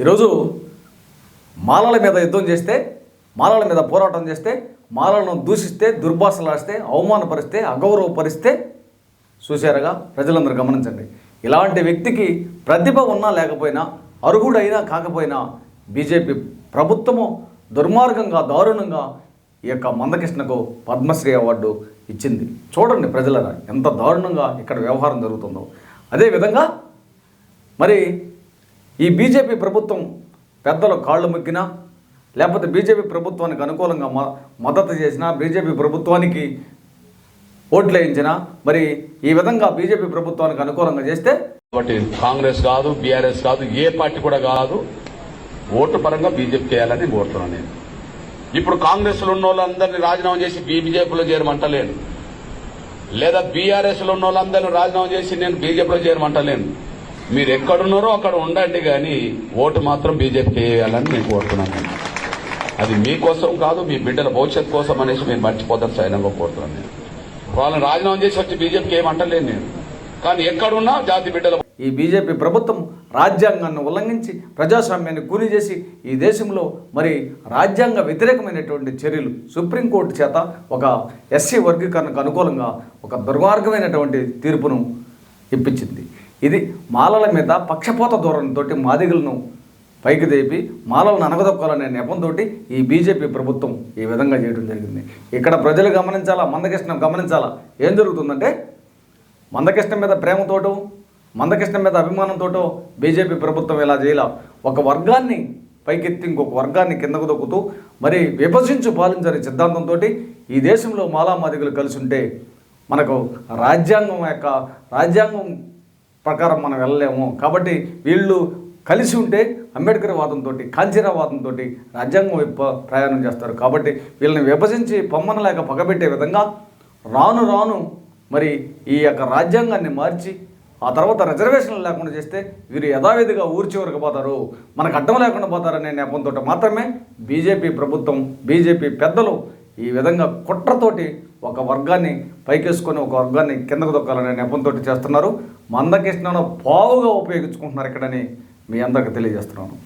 ఈరోజు మాలల మీద యుద్ధం చేస్తే మాలల మీద పోరాటం చేస్తే మాలలను దూషిస్తే దుర్భాషలాస్తే అవమానపరిస్తే అగౌరవపరిస్తే చూశారుగా ప్రజలందరూ గమనించండి. ఇలాంటి వ్యక్తికి ప్రతిభ ఉన్నా లేకపోయినా అర్హుడైనా కాకపోయినా బీజేపీ ప్రభుత్వము దుర్మార్గంగా దారుణంగా ఈ యొక్క మందకృష్ణకు పద్మశ్రీ అవార్డు ఇచ్చింది. చూడండి ప్రజలరా ఎంత దారుణంగా ఇక్కడ వ్యవహారం జరుగుతుందో. అదేవిధంగా మరి ఈ బీజేపీ ప్రభుత్వం పెద్దలు కాళ్ళు మొక్కినా లేకపోతే బీజేపీ ప్రభుత్వానికి అనుకూలంగా మ మద్దతు చేసినా బీజేపీ ప్రభుత్వానికి ఓట్లు వేయించినా మరి ఈ విధంగా బీజేపీ ప్రభుత్వానికి అనుకూలంగా చేస్తే కాబట్టి కాంగ్రెస్ కాదు బీఆర్ఎస్ కాదు ఏ పార్టీ కూడా కాదు ఓటు పరంగా బీజేపీ చేయాలని కోరుతున్నాను నేను. ఇప్పుడు కాంగ్రెస్లో ఉన్న వాళ్ళందరినీ రాజీనామా చేసి బీజేపీలో చేరమంటలేను. లేదా బీఆర్ఎస్లో ఉన్న వాళ్ళందరినీ రాజీనామా చేసి నేను బీజేపీలో చేరమంటలేను. మీరు ఎక్కడున్నారో అక్కడ ఉండండి కానీ ఓటు మాత్రం బీజేపీకి వేయాలని నేను కోరుతున్నాను. అది మీకోసం కాదు మీ బిడ్డల భవిష్యత్ కోసం అనేసి మీరు మర్చిపోతారు సైన్యంగా కోరుతున్నాను నేను. వాళ్ళని రాజీనామా చేసి వచ్చి బీజేపీకి ఏమంటలేదు నేను. కానీ ఎక్కడున్నా జాతి బిడ్డల ఈ బీజేపీ ప్రభుత్వం రాజ్యాంగాన్ని ఉల్లంఘించి ప్రజాస్వామ్యాన్ని గురి చేసి ఈ దేశంలో మరి రాజ్యాంగ వ్యతిరేకమైనటువంటి చర్యలు సుప్రీంకోర్టు చేత ఒక ఎస్సీ వర్గీకరణకు అనుకూలంగా ఒక దుర్మార్గమైనటువంటి తీర్పును ఇప్పించింది. ఇది మాలల మీద పక్షపోత ధోరణితో మాదిగలను పైకి దేపి మాలలను అనగదొక్కాలనే నెపంతో ఈ బీజేపీ ప్రభుత్వం ఈ విధంగా చేయడం జరిగింది. ఇక్కడ ప్రజలు గమనించాలా? మందకృష్ణ గమనించాలా? ఏం జరుగుతుందంటే మందకృష్ణ మీద ప్రేమతోటో మందకృష్ణ మీద అభిమానంతోటో బీజేపీ ప్రభుత్వం ఇలా చేయాల. ఒక వర్గాన్ని పైకెత్తి ఇంకొక వర్గాన్ని కిందకు దొక్కుతూ మరి విభజించు పాలించని సిద్ధాంతంతో ఈ దేశంలో మాలామాదిగలు కలిసి ఉంటే మనకు రాజ్యాంగం యొక్క రాజ్యాంగం ప్రకారం మనం వెళ్ళలేము. కాబట్టి వీళ్ళు కలిసి ఉంటే అంబేద్కర్ వాదంతో కాంచీరా వాదంతో రాజ్యాంగం వైపు ప్రయాణం చేస్తారు. కాబట్టి వీళ్ళని విభజించి పొమ్మనలేక పగబెట్టే విధంగా రాను రాను మరి ఈ యొక్క రాజ్యాంగాన్ని మార్చి ఆ తర్వాత రిజర్వేషన్లు లేకుండా చేస్తే వీరు యథావిధిగా ఊరి చివరికి పోతారు. మనకు అడ్డం లేకుండా పోతారనే నెపంతో మాత్రమే బీజేపీ ప్రభుత్వం బీజేపీ పెద్దలు ఈ విధంగా కుట్రతోటి ఒక వర్గాన్ని పైకేసుకొని ఒక వర్గాన్ని కిందకు దొక్కాలనే నెపంతో చేస్తున్నారు. మందకృష్ణను పావుగా ఉపయోగించుకుంటున్నారు ఇక్కడని మీ అందరికి తెలియజేస్తున్నాను.